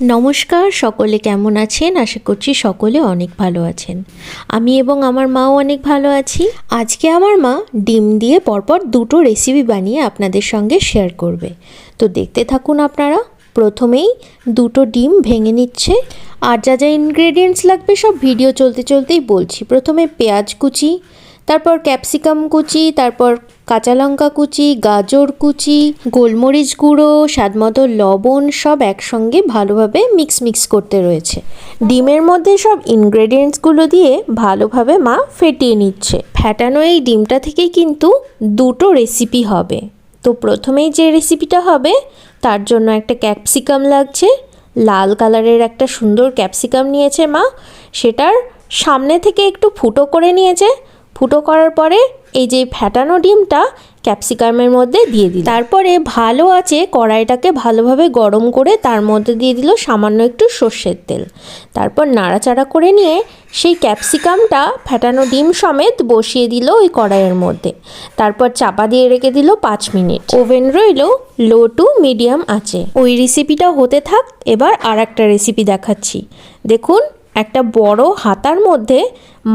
নমস্কার, সকলে কেমন আছেন? আশা করছি সকলে অনেক ভালো আছেন। আমি এবং আমার মাও অনেক ভালো আছি। আজকে আমার মা ডিম দিয়ে পরপর দুটো রেসিপি বানিয়ে আপনাদের সঙ্গে শেয়ার করবে। তো দেখতে থাকুন আপনারা। প্রথমেই দুটো ডিম ভেঙে নিচ্ছে। আর যা যা ইনগ্রেডিয়েন্টস লাগবে সব ভিডিও চলতে চলতেই বলছি। প্রথমে পেঁয়াজ কুচি তারপর ক্যাপসিকাম কুচি, তারপর কাঁচা লঙ্কা কুচি, গাজর কুচি, গোলমরিচ গুঁড়ো, স্বাদমতো লবণ সব একসঙ্গে ভালোভাবে মিক্স মিক্স করতে রয়েছে। ডিমের মধ্যে সব ইনগ্রেডিয়েন্টসগুলো দিয়ে ভালোভাবে মা ফেটিয়ে নিচ্ছে। ফ্যাটানো এই ডিমটা থেকেই কিন্তু দুটো রেসিপি হবে। তো প্রথমেই যে রেসিপিটা হবে, তার জন্য একটা ক্যাপসিকাম লাগছে। লাল কালারের একটা সুন্দর ক্যাপসিকাম নিয়েছে মা। সেটার সামনে থেকে একটু ফুটো করে নিয়েছে। ফুটো করার পরে এই যে ফ্যাটানো ডিমটা ক্যাপসিকামের মধ্যে দিয়ে দিল। তারপরে ভালো আছে কড়াইটাকে ভালোভাবে গরম করে তার মধ্যে দিয়ে দিল সামান্য একটু সর্ষের তেল। তারপর নাড়াচাড়া করে নিয়ে সেই ক্যাপসিকামটা ফ্যাটানো ডিম সমেত বসিয়ে দিল ওই কড়াইয়ের মধ্যে। তারপর চাপা দিয়ে রেখে দিল পাঁচ মিনিট। ওভেন রইল লো টু মিডিয়াম আছে ওই রেসিপিটা হতে থাক, এবার আর একটা রেসিপি দেখাচ্ছি। দেখুন, একটা বড় হাতার মধ্যে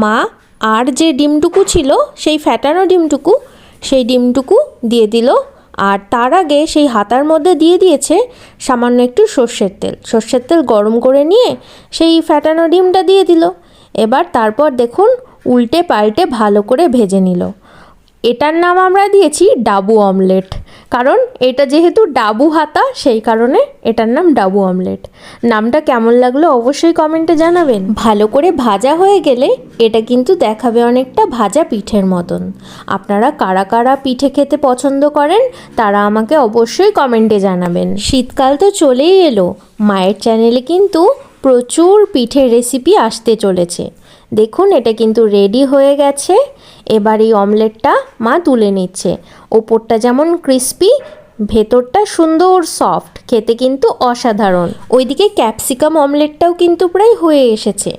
মা আর যে ডিমটুকু ছিল, সেই ফ্যাটানো ডিমটুকু, সেই ডিমটুকু দিয়ে দিল। আর তার আগে সেই হাতার মধ্যে দিয়ে দিয়েছে সামান্য একটু সর্ষের তেল। সর্ষের তেল গরম করে নিয়ে সেই ফ্যাটানো ডিমটা দিয়ে দিল। এবার তারপর দেখুন, উল্টে পাল্টে ভালো করে ভেজে নিল। এটার নাম আমরা দিয়েছি ডাবু অমলেট। কারণ এটা যেহেতু ডাবু হাতা, সেই কারণে এটার নাম ডাবু অমলেট। নামটা কেমন লাগল অবশ্যই কমেন্টে জানাবেন। ভালো করে ভাজা হয়ে গেলে এটা কিন্তু দেখাবে অনেকটা ভাজা পিঠের মতন। আপনারা কারা কারা পিঠে খেতে পছন্দ করেন, তারা আমাকে অবশ্যই কমেন্টে জানাবেন। শীতকাল তো চলেই এলো। মায়ের চ্যানেলে কিন্তু প্রচুর পিঠের রেসিপি আসতে চলেছে। দেখুন, এটা কিন্তু রেডি হয়ে গেছে। এবার এই অমলেটটা মা তুলে নিচ্ছে। ওপরটা যেমন ক্রিস্পি ভেতরটা সুন্দর সফট খেতে কিন্তু অসাধারণ। ওইদিকে ক্যাপসিকাম অমলেটটাও কিন্তু প্রায় হয়ে এসেছে।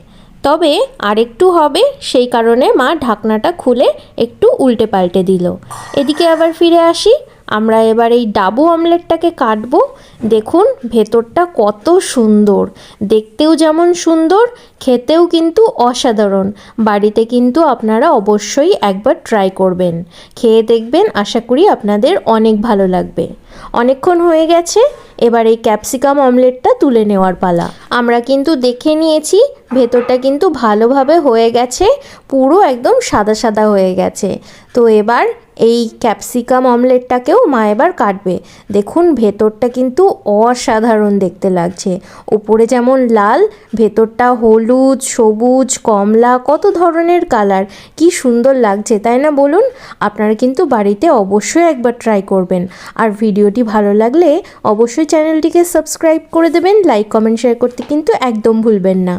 তবে আরেকটু হবে, সেই কারণে মা ঢাকনাটা খুলে একটু উল্টে পাল্টে দিল। এদিকে আবার ফিরে আসি। আমরা এবার এই ডাবু অমলেটটাকে কাটবো। দেখুন, ভেতরটা কত সুন্দর। দেখতেও যেমন সুন্দর, খেতেও কিন্তু অসাধারণ। বাড়িতে কিন্তু আপনারা অবশ্যই একবার ট্রাই করবেন। খেয়ে দেখবেন, আশা করি আপনাদের অনেক ভালো লাগবে। অনেকক্ষণ হয়ে গেছে, এবার এই ক্যাপসিকাম অমলেটটা তুলে নেওয়ার পালা। আমরা কিন্তু দেখে নিয়েছি, ভেতরটা কিন্তু ভালোভাবে হয়ে গেছে, পুরো একদম সাদা সাদা হয়ে গেছে। তো এবার এই ক্যাপসিকাম অমলেটটাকেও মা এবার কাটবে। দেখুন, ভেতরটা কিন্তু অসাধারণ দেখতে লাগছে। উপরে যেমন লাল, ভেতরটা হলুদ, সবুজ, কমলা, কত ধরনের কালার, কি সুন্দর লাগছে, তাই না বলুন? আপনারা কিন্তু বাড়িতে অবশ্যই একবার ট্রাই করবেন। আর ভিডিওটি ভালো লাগলে অবশ্যই চ্যানেলটিকে সাবস্ক্রাইব করে দেবেন, লাইক, কমেন্ট, শেয়ার করতে কিন্তু একদম ভুলবেন না।